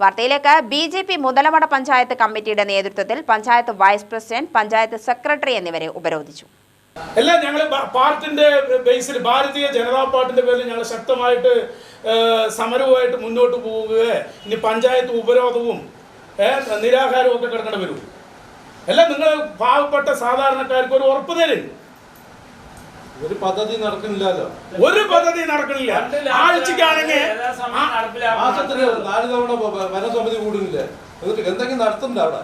വാർത്തയിലേക്ക് B J P Muthalamada panchayat കമ്മിറ്റിയുടെ നേതൃത്വത്തിൽ panchayat vice president panchayat secretary എന്നിവരെ ഉപരോധിച്ചു. എല്ലാം ഞങ്ങൾ പാർട്ടിന്റെ ബേസിൽ ഭാരതീയ ജനതാ പാർട്ടിന്റെ പേരിൽ ഞങ്ങൾ ശക്തമായിട്ട് സമരവുമായിട്ട് മുന്നോട്ട് പോവുകയെ ഇനി പഞ്ചായത്ത് ഉപരോധവും നിരാഹാരവും ഒക്കെ കിടക്കേണ്ടി വരും. എല്ലാം നിങ്ങൾ പാവപ്പെട്ട സാധാരണക്കാർക്ക് ഒരു ഉറപ്പ് തരും. ഒരു പദ്ധതി നടക്കുന്നില്ലല്ലോ. ഒരു പദ്ധതി നടക്കണില്ല ആഴ്ചക്കാണെങ്കിൽ മാസത്തിൽ നാല് തവണ വനസമിതി കൂടുന്നില്ലേ? എന്നിട്ട് എന്തെങ്കിലും നടത്തുന്നില്ല അവിടെ?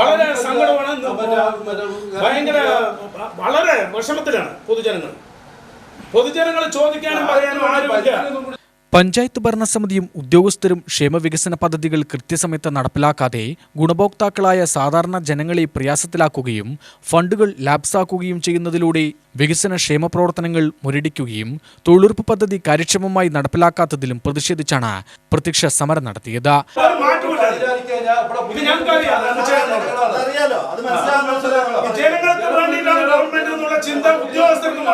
വളരെ സങ്കടമാണ് ഭയങ്കര വളരെ വിഷമത്തിലാണ് പൊതുജനങ്ങൾ. പൊതുജനങ്ങൾ ചോദിക്കാനും പറയാനും ആരുമില്ല. പഞ്ചായത്ത് ഭരണസമിതിയും ഉദ്യോഗസ്ഥരും ക്ഷേമവികസന പദ്ധതികൾ കൃത്യസമയത്ത് നടപ്പിലാക്കാതെ ഗുണഭോക്താക്കളായ സാധാരണ ജനങ്ങളെ പ്രയാസത്തിലാക്കുകയും ഫണ്ടുകൾ ലാപ്സാക്കുകയും ചെയ്യുന്നതിലൂടെ വികസന ക്ഷേമ പ്രവർത്തനങ്ങൾ മുരടിക്കുകയും തൊഴിലുറപ്പ് പദ്ധതി കാര്യക്ഷമമായി നടപ്പിലാക്കാത്തതിലും പ്രതിഷേധിച്ചാണ് പ്രത്യക്ഷ സമരം നടത്തിയത്. ജനങ്ങൾക്ക് വേണ്ടിയിട്ടാണ് ഗവൺമെന്റ് എന്നുള്ള ചിന്ത ഉദ്യോഗസ്ഥർക്കും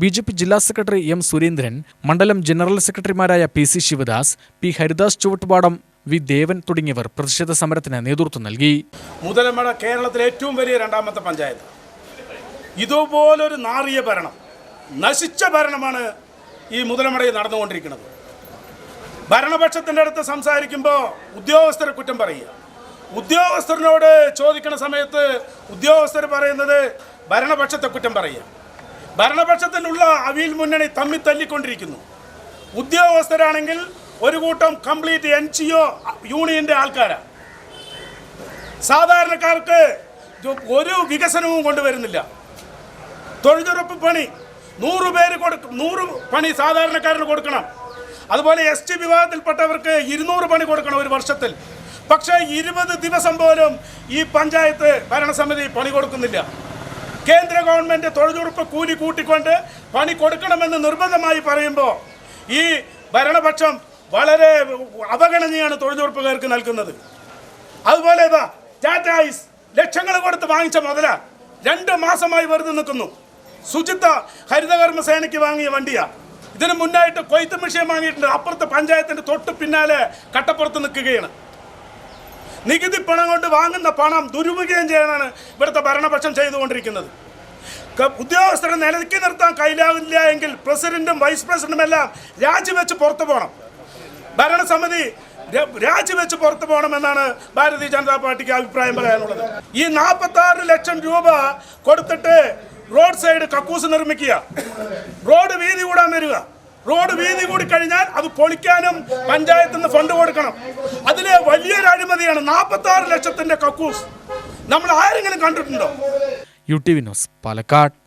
ബി ജെ പി ജില്ലാ സെക്രട്ടറി എം സുരേന്ദ്രൻ മണ്ഡലം ജനറൽ സെക്രട്ടറിമാരായ P C Sivadas P Haridas Chuvattupadam V Devan തുടങ്ങിയവർ പ്രതിഷേധ സമരത്തിന് നേതൃത്വം നൽകി. മുതലമട കേരളത്തിലെ ഏറ്റവും വലിയ രണ്ടാമത്തെ പഞ്ചായത്ത്. ഇതുപോലൊരു നാറിയ ഭരണം നശിച്ച ഭരണമാണ് ഈ മുതലമടയിൽ നടന്നുകൊണ്ടിരിക്കുന്നത്. ഭരണപക്ഷത്തിന്റെ അടുത്ത് സംസാരിക്കുമ്പോൾ ഉദ്യോഗസ്ഥരെ കുറ്റം പറയുക. ഉദ്യോഗസ്ഥരോട് ചോദിക്കുന്ന സമയത്ത് ഉദ്യോഗസ്ഥർ പറയുന്നത് ഭരണപക്ഷത്തെ കുറ്റം പറയുക. ഭരണപക്ഷത്തിനുള്ള അവിയൽ മുന്നണി തമ്മിൽ തല്ലിക്കൊണ്ടിരിക്കുന്നു. ഉദ്യോഗസ്ഥരാണെങ്കിൽ ഒരു കൂട്ടം കംപ്ലീറ്റ് എൻ ജി ഒ യൂണിയന്റെ ആൾക്കാരാണ്. സാധാരണക്കാർക്ക് ഒരു വികസനവും കൊണ്ടുവരുന്നില്ല. തൊഴിലുറപ്പ് പണി നൂറ് പേര് കൊടുക്കും നൂറ് പണി സാധാരണക്കാരന് കൊടുക്കണം. അതുപോലെ എസ് ടി വിഭാഗത്തിൽപ്പെട്ടവർക്ക് ഇരുന്നൂറ് പണി കൊടുക്കണം ഒരു വർഷത്തിൽ. പക്ഷേ ഇരുപത് ദിവസം പോലും ഈ പഞ്ചായത്ത് ഭരണസമിതി പണി കൊടുക്കുന്നില്ല. കേന്ദ്ര ഗവൺമെന്റ് തൊഴിലുറപ്പ് കൂലി കൂട്ടിക്കൊണ്ട് പണി കൊടുക്കണമെന്ന് നിർബന്ധമായി പറയുമ്പോൾ ഈ ഭരണപക്ഷം വളരെ അവഗണനയാണ് തൊഴിലുറപ്പുകാർക്ക് നൽകുന്നത്. അതുപോലെ ഇതാ ടാറ്റ ഐസ് ലക്ഷങ്ങൾ കൊടുത്ത് വാങ്ങിച്ച മുതല രണ്ട് മാസമായി വെറുതെ നിൽക്കുന്നു. ശുചിത്വ ഹരിതകർമ്മ സേനയ്ക്ക് വാങ്ങിയ വണ്ടിയാ. ഇതിനു മുന്നായിട്ട് കൊയ്ത്ത് മിഷ്യൻ വാങ്ങിയിട്ടുണ്ട്. അപ്പുറത്തെ പഞ്ചായത്തിന്റെ തൊട്ട് പിന്നാലെ കട്ടപ്പുറത്ത് നിൽക്കുകയാണ്. നികുതി പണം കൊണ്ട് വാങ്ങുന്ന പണം ദുരുപയോഗം ചെയ്യാനാണ് ഇവിടുത്തെ ഭരണപക്ഷം ചെയ്തുകൊണ്ടിരിക്കുന്നത്. ഉദ്യോഗസ്ഥരെ നിലയ്ക്ക് നിർത്താൻ കയ്യിലാവില്ല എങ്കിൽ പ്രസിഡന്റും വൈസ് പ്രസിഡന്റും എല്ലാം രാജിവെച്ച് പുറത്തു പോകണം. ഭരണസമിതി രാജിവെച്ച് പുറത്തു പോകണമെന്നാണ് ഭാരതീയ ജനതാ പാർട്ടിക്ക് അഭിപ്രായം പറയാനുള്ളത്. ഈ നാൽപ്പത്തി ലക്ഷം രൂപ കൊടുത്തിട്ട് റോഡ് സൈഡ് കക്കൂസ് നിർമ്മിക്കുക. റോഡ് വീതി കൂടാൻ വരിക. റോഡ് വീതി കൂടി കഴിഞ്ഞാൽ അത് പൊളിക്കാനും പഞ്ചായത്തിൽ നിന്ന് ഫണ്ട് കൊടുക്കണം. അതിലെ വലിയൊരു അഴിമതിയാണ് നാൽപ്പത്തി ആറ് ലക്ഷത്തിന്റെ കക്കൂസ്. നമ്മൾ ആരെങ്കിലും കണ്ടിട്ടുണ്ടോ? U T Vinos Palakkad.